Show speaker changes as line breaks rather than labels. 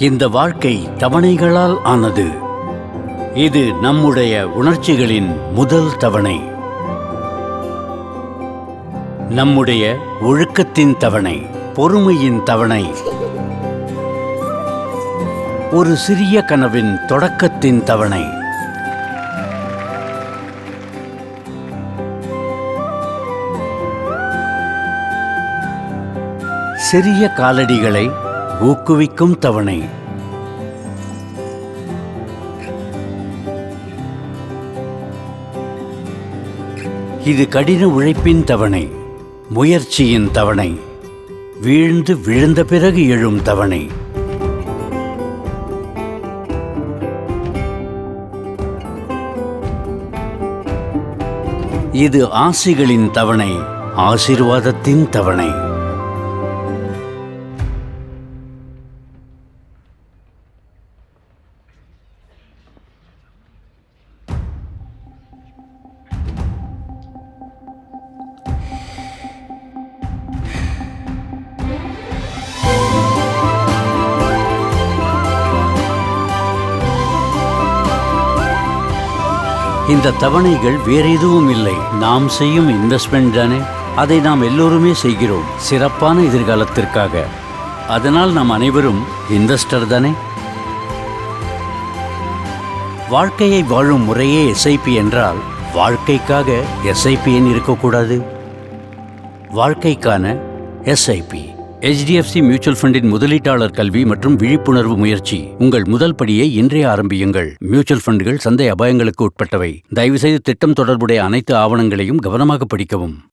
இந்த வாழ்க்கை தவணைகளால் ஆனது. இது நம்முடைய உணர்ச்சிகளின் முதல் தவணை. நம்முடைய ஒழுக்கத்தின் தவணை பொறுமையின் தவணை. ஒரு சிறிய கனவின் தொடக்கத்தின் தவணை. சிறிய காலடிகளை ஊக்குவிக்கும் தவணை. இது கடின உழைப்பின் தவணை முயற்சியின் தவணை வீழ்ந்து விழுந்த பிறகு எழும் தவணை. இது ஆசிகளின் தவணை ஆசீர்வாதத்தின் தவணை. இந்த தவணைகள் வேற எதுவும் இல்லை. நாம் செய்யும் இன்வெஸ்ட்மெண்ட் தானே. அதை நாம் எல்லோருமே செய்கிறோம். சிறப்பான எதிர்காலத்திற்காக. அதனால் நாம் அனைவரும் இன்வெஸ்டர் தானே. வாழ்க்கையை வாழும் முறையே எஸ்ஐபி என்றால் வாழ்க்கைக்காக எஸ்ஐபி ஏன் இருக்கக்கூடாது. வாழ்க்கைக்கான எஸ்ஐபி ஹெச்டிஎஃப்சி மியூச்சுவல் ஃபண்டின் முதலீட்டாளர் கல்வி மற்றும் விழிப்புணர்வு முயற்சி. உங்கள் முதல் படியை இன்றே ஆரம்பியுங்கள். மியூச்சுவல் ஃபண்டுகள் சந்தை அபாயங்களுக்கு உட்பட்டவை. தயவுசெய்து திட்டம் தொடர்புடைய அனைத்து ஆவணங்களையும் கவனமாக படிக்கவும்.